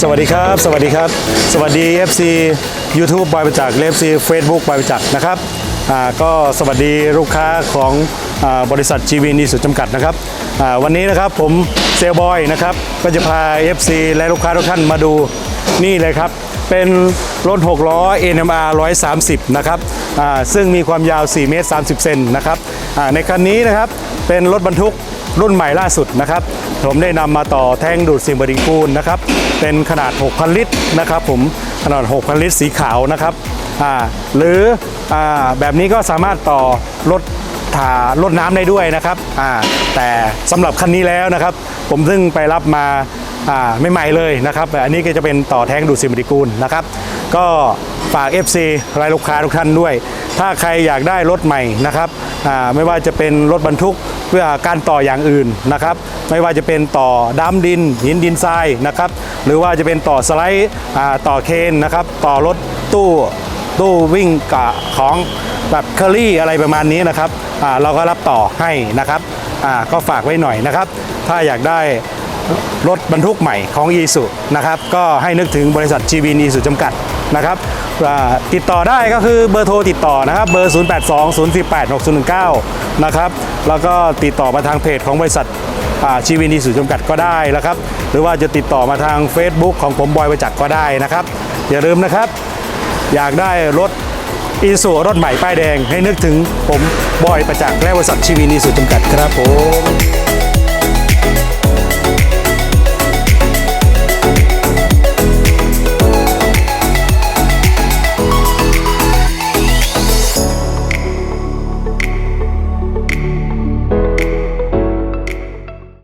สวัสดีครับ สวัสดีครับ สวัสดี FC YouTube บอยประจักษ์ FC Facebook บอยประจักษ์นะครับอ่าก็สวัสดีลูกค้าของอาบริษัท GV นีสุดจำกัดนะครับอ่าวันนี้นะครับผมเซลบอยนะครับก็จะพา FC และลูกค้าทุกท่านมาดูนี่เลยครับ เป็นรถ 6 ล้อ NMR 130 นะครับอ่าซึ่งมีความยาว 4 เมตร 30 เซนนะครับอ่าในคันนี้นะครับเป็นรถบรรทุก รุ่นใหม่ล่าสุดนะครับผมได้นำมาต่อแท่งดูดสิ่งปฏิกูลนะครับเป็นขนาด 6,000 ลิตรนะครับผมขนาด 6,000 ลิตรสีขาวนะครับอ่าหรืออ่าแบบนี้ก็สามารถต่อรถถารถน้ำได้ด้วยนะครับอ่าแต่สำหรับคันนี้แล้วนะครับ ผมซึ่งไปรับมาอ่าไม่ใหม่เลยนะครับ อันนี้ก็จะเป็นต่อแท่งดูดสิ่งปฏิกูลนะครับ ก็ฝาก FC รายลูกค้าทุกท่านด้วย ถ้าใครอยากได้รถใหม่นะครับ ไม่ว่าจะเป็นรถบรรทุกเพื่อการต่ออย่างอื่นนะครับ ไม่ว่าจะเป็นต่อดำดินหินดินทรายนะครับ หรือว่าจะเป็นต่อสไลด์ต่อเคนนะครับ ต่อรถตู้ตู้วิ่งกะของแบบเคอรี่อะไรประมาณนี้นะครับเราก็รับต่อให้นะครับก็ฝากไว้หน่อยนะครับ ถ้าอยากได้รถบรรทุกใหม่ของ e ีสุนะครับ ก็ให้นึกถึงบริษัท GV อีสุจำกัด นะครับติดต่อได้ก็คือเบอร์โทรติดต่อนะครับเบอร์ 0 8 2 0 4 8 6 0 1 9 นะครับแล้วก็ติดต่อมาทางเพจของบริษัทชีวินีสุจำกัดก็ได้นะครับ หรือว่าจะติดต่อมาทาง Facebook ของผมบอยประจักษ์ก็ได้นะครับ อย่าลืมนะครับ อยากได้รถอีสุรถใหม่ป้ายแดงให้นึกถึงผมบอยประจักษ์และบริษัทชีวินีสุจำกัดครับผม